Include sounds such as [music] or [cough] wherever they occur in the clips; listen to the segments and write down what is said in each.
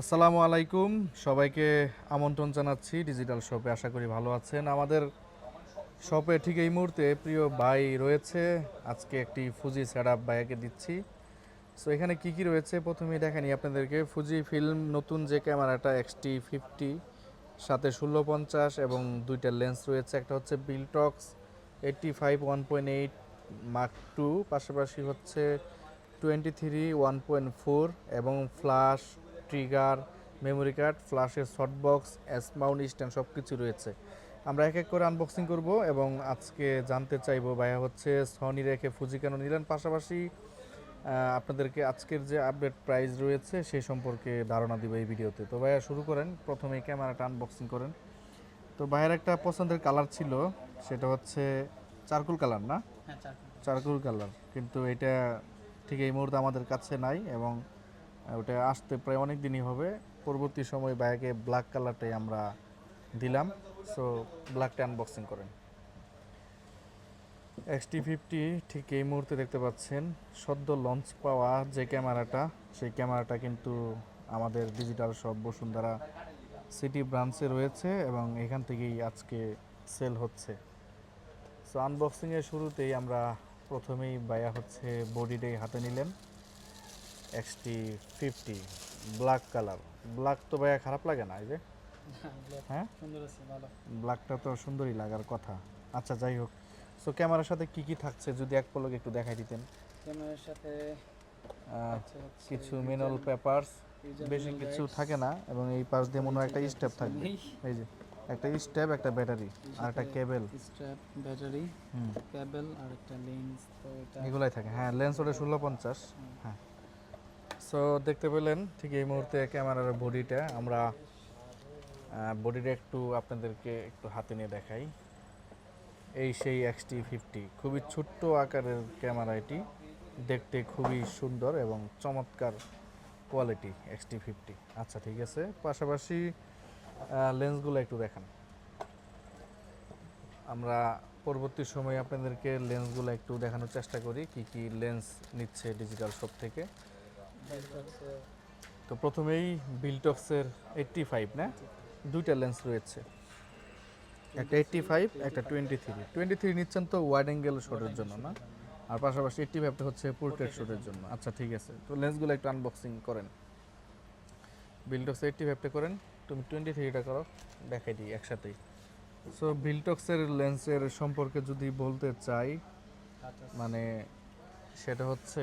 আসসালামু আলাইকুম। সবাইকে আমন্ত্রণ জানাচ্ছি ডিজিটাল শপে। আশা করি ভালো আছেন। আমাদের শপে ঠিক এই মুহূর্তে প্রিয় ভাই রয়েছে। আজকে একটি ফুজি সেট আপ ভাইয়াকে দিচ্ছি। সো এখানে কি কি রয়েছে? প্রথমেই দেখানি আপনাদেরকে। ফুজি ফিল্ম নতুন যে ক্যামেরাটা এক্সটি ফিফটি সাথে ষোলো পঞ্চাশ এবং দুইটা লেন্স রয়েছে। একটা হচ্ছে Viltrox eighty five one point eight mark two পাশাপাশি হচ্ছে twenty three one point four এবং ফ্লাশ ট্রিগার মেমোরি কার্ড ফ্ল্যাশের শর্টবক্স এস মাউন্ট স্ট্যান্ড সব কিছু রয়েছে। আমরা এক এক করে আনবক্সিং করব এবং আজকে জানতে চাইব ভাইয়া হচ্ছে সনি রেখে ফুজি কেন নিলেন? পাশাপাশি আপনাদেরকে আজকের যে আপডেট প্রাইস রয়েছে সেই সম্পর্কে ধারণা দিব এই ভিডিওতে। তো ভাইয়া শুরু করেন প্রথমে ক্যামেরাটা আনবক্সিং করেন। তো ভাইয়ের একটা পছন্দের কালার ছিল সেটা হচ্ছে চারকুল কালার না? হ্যাঁ চারকুল কালার কিন্তু এটা ঠিক এই মুহূর্তে আমাদের কাছে নাই এবং ওটা আসতে প্রায় অনেক দিনই হবে। পরবর্তী সময় ব্যাগে ব্ল্যাক কালারটাই আমরা দিলাম। সো ব্ল্যাকটা আনবক্সিং করেন। এক্সটি ফিফটি ঠিক এই মুহূর্তে দেখতে পাচ্ছেন, সদ্য লঞ্চ পাওয়া যে ক্যামেরাটা, সেই ক্যামেরাটা কিন্তু আমাদের ডিজিটাল সব বসুন্ধরা সিটি ব্রাঞ্চে রয়েছে এবং এখান থেকেই আজকে সেল হচ্ছে। সো আনবক্সিংয়ের শুরুতেই আমরা প্রথমেই বায়া হচ্ছে বডিটাই হাতে নিলেন। XT fifty black colour black তো ভাইয়া খারাপ লাগে না এই যে? [laughs] হ্যাঁ? ব্ল্যাকটা তো সুন্দরই লাগার কথা। আচ্ছা যাই হোক। সো ক্যামেরার সাথে কি কি থাকছে যদি এক পলক একটু দেখাই দিতেন? ক্যামেরার সাথে আহ, কিছু guide, পেপারস বেশি কিছু থাকে না এবং এই পাশ দিয়ে মনে হয় একটা স্টেপ থাকবে। এই যে একটা স্টেপ একটা ব্যাটারি আর একটা কেবল স্ট্র্যাপ ব্যাটারি কেবল আর একটা লেন্স তো এটা এগুলাই থাকে। হ্যাঁ লেন্স ওটা ষোলো পঞ্চাশ। হ্যাঁ। সো দেখতে পেলেন ঠিক এই মুহূর্তে ক্যামেরার বডিটা। আমরা বডিটা একটু আপনাদেরকে একটু হাতে নিয়ে দেখাই। এই সেই এক্সটি ফিফটি খুবই ছোট্ট আকারের ক্যামেরা এটি। দেখতে খুবই সুন্দর এবং চমৎকার কোয়ালিটি এক্সটি ফিফটি আচ্ছা ঠিক আছে। পাশাপাশি লেন্সগুলো একটু দেখান। আমরা পরবর্তী সময়ে আপনাদেরকে লেন্সগুলো একটু দেখানোর চেষ্টা করি, কি কি লেন্স নিচ্ছে ডিজিটাল শপ থেকে। তো প্রথমেই বিলটক্সের এইট্টি ফাইভ না? দুইটা লেন্স রয়েছে। একটা এইট্টি ফাইভ একটা টোয়েন্টি থ্রি টোয়েন্টি থ্রি নিচ্ছেন তো ওয়াইড অ্যাঙ্গেল শটের জন্য না? আর পাশাপাশি এইট্টি ফাইভটা হচ্ছে পোর্ট্রেট শটের জন্য। আচ্ছা ঠিক আছে। তো লেন্সগুলো একটু আনবক্সিং করেন। বিলটক্স এইট্টি ফাইভটা করেন। তুমি টোয়েন্টি থ্রিটা করো দেখাই দিই একসাথেই। সো বিলটক্সের লেন্সের সম্পর্কে যদি বলতে চাই মানে সেটা হচ্ছে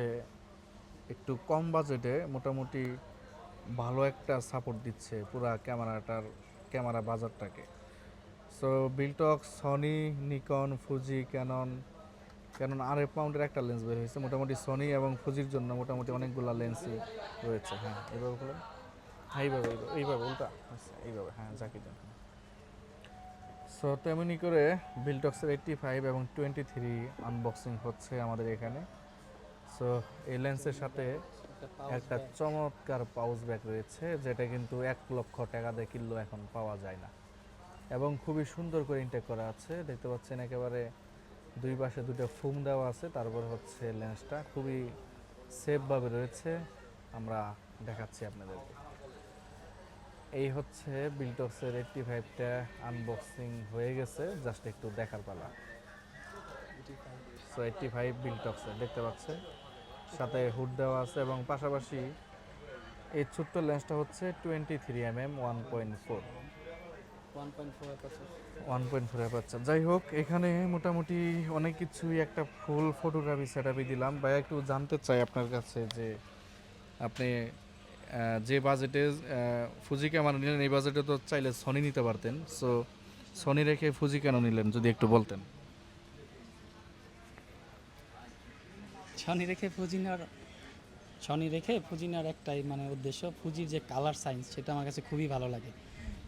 একটু কম বাজেটে মোটামুটি ভালো একটা সাপোর্ট দিচ্ছে পুরা ক্যামেরাটার, camera বাজারটাকে। So Viltrox Sony Nikon Fuji Canon Canon R F মাউন্টের একটা লেন্স বের হয়েছে। মোটামুটি সনি এবং ফুজির জন্য মোটামুটি অনেকগুলো লেন্সই রয়েছে। হ্যাঁ এইভাবে খুলেন হ্যাঁ এইভাবে এইভাবে উল্টা। আচ্ছা এইভাবে হ্যাঁ জাকি দেন সো তেমনি করে বিলটক্সের এইট্টি ফাইভ এবং টোয়েন্টি থ্রি আনবক্সিং হচ্ছে আমাদের এখানে। সো এই লেন্সের সাথে একটা চমৎকার পাউচ ব্যাগ রয়েছে, যেটা কিন্তু এক লক্ষ টাকা দিয়ে কিনলেও এখন পাওয়া যায় না। এবং খুবই সুন্দর করে ইনটেক করা আছে, দেখতে পাচ্ছেন একেবারে দুই পাশে দুটো ফুম দেওয়া আছে, তারপর হচ্ছে লেন্সটা খুবই সেফভাবে রয়েছে। আমরা দেখাচ্ছি আপনাদেরকে। এই হচ্ছে বিলটক্সের এইট্টি ফাইভটা আনবক্সিং হয়ে গেছে জাস্ট একটু দেখার পালা। সো এইট্টি ফাইভ বিলটক্সের দেখতে পাচ্ছেন? সাথে হুড দেওয়া আছে এবং পাশাপাশি এই ছোট্ট লেন্সটা হচ্ছে twenty three M M one point four. One point four পাচ্ছি ওয়ান পয়েন্ট ফোর অ্যাপারচার যাই হোক এখানে মোটামুটি অনেক কিছুই একটা ফুল ফটোগ্রাফি সেট দিলাম। বা একটু জানতে চাই আপনার কাছে যে আপনি যে বাজেটে ফুজি ক্যামেরা নিলেন এই বাজেটে তো চাইলে সনি নিতে পারতেন। সো সনি রেখে ফুজি কেন নিলেন যদি একটু বলতেন? ছনি রেখে ফুজি নেওয়ার ছনি রেখে ফুজি নেওয়ার একটাই মানে উদ্দেশ্য, ফুজির যে কালার সাইন্স সেটা আমার কাছে খুবই ভালো লাগে।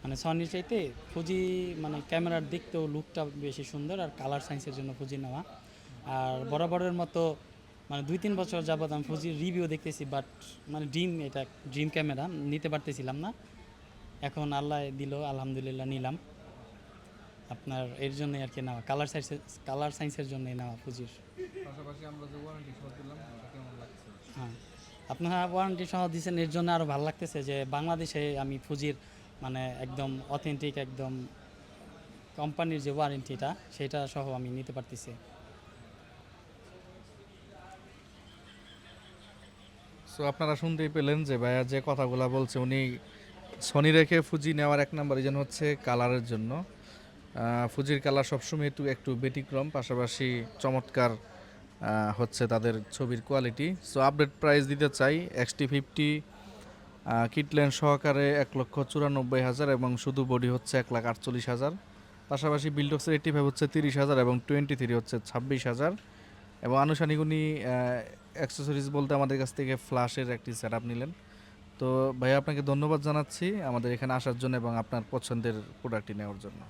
মানে সনির চাইতে ফুজি মানে ক্যামেরার দেখতেও লুকটা বেশি সুন্দর আর কালার সাইন্সের জন্য ফুজি নেওয়া। আর বরাবরের মতো মানে দুই তিন বছর যাবত আমি ফুজির রিভিউ দেখতেছি বাট মানে ড্রিম এটা ড্রিম ক্যামেরা নিতে পারতেছিলাম না। এখন আল্লাহ দিল, আলহামদুলিল্লাহ নিলাম। আপনার এর জন্যই আর কি নেওয়া কালার সাইন্সের কালার সাইন্সের জন্যই নেওয়া ফুজির পাশাপাশি আমরা যে ওয়ারেন্টি শট দিলাম কেমন লাগছে? হ্যাঁ আপনারা ওয়ারেন্টি সহ দিয়েছেন এর জন্য আরও ভালো লাগতেছে যে বাংলাদেশে আমি ফুজির মানে একদম অথেন্টিক একদম কোম্পানির যে ওয়ারেন্টিটা সেটা সহ আমি নিতে পারতেছি। সো আপনারা শুনতেই পেলেন যে ভাইয়া যে কথাগুলো বলছে উনি সনি রেখে ফুজি নেওয়ার এক নাম্বার রিজন হচ্ছে কালারের জন্য। ফুজির কালার সবসময় একটু একটু ব্যতিক্রম, পাশাপাশি চমৎকার হচ্ছে তাদের ছবির কোয়ালিটি সো আপডেট প্রাইস দিতে চাই এক্সটি ফিফটি কিটলেন সহকারে এক লক্ষ চুরানব্বই হাজার এবং শুধু বডি হচ্ছে এক লাখ আটচল্লিশ হাজার। পাশাপাশি বিল্ডক্সের এইটটি ফাইভ হচ্ছে তিরিশ হাজার এবং টোয়েন্টি থ্রি হচ্ছে ছাব্বিশ হাজার। এবং আনুষ্ঠানিক উনি অ্যাক্সেসরিজ বলতে আমাদের কাছ থেকে ফ্লাশের একটি সেট আপ নিলেন। তো ভাই আপনাকে ধন্যবাদ জানাচ্ছি আমাদের এখানে আসার জন্য এবং আপনার পছন্দের প্রোডাক্টটি নেওয়ার জন্য।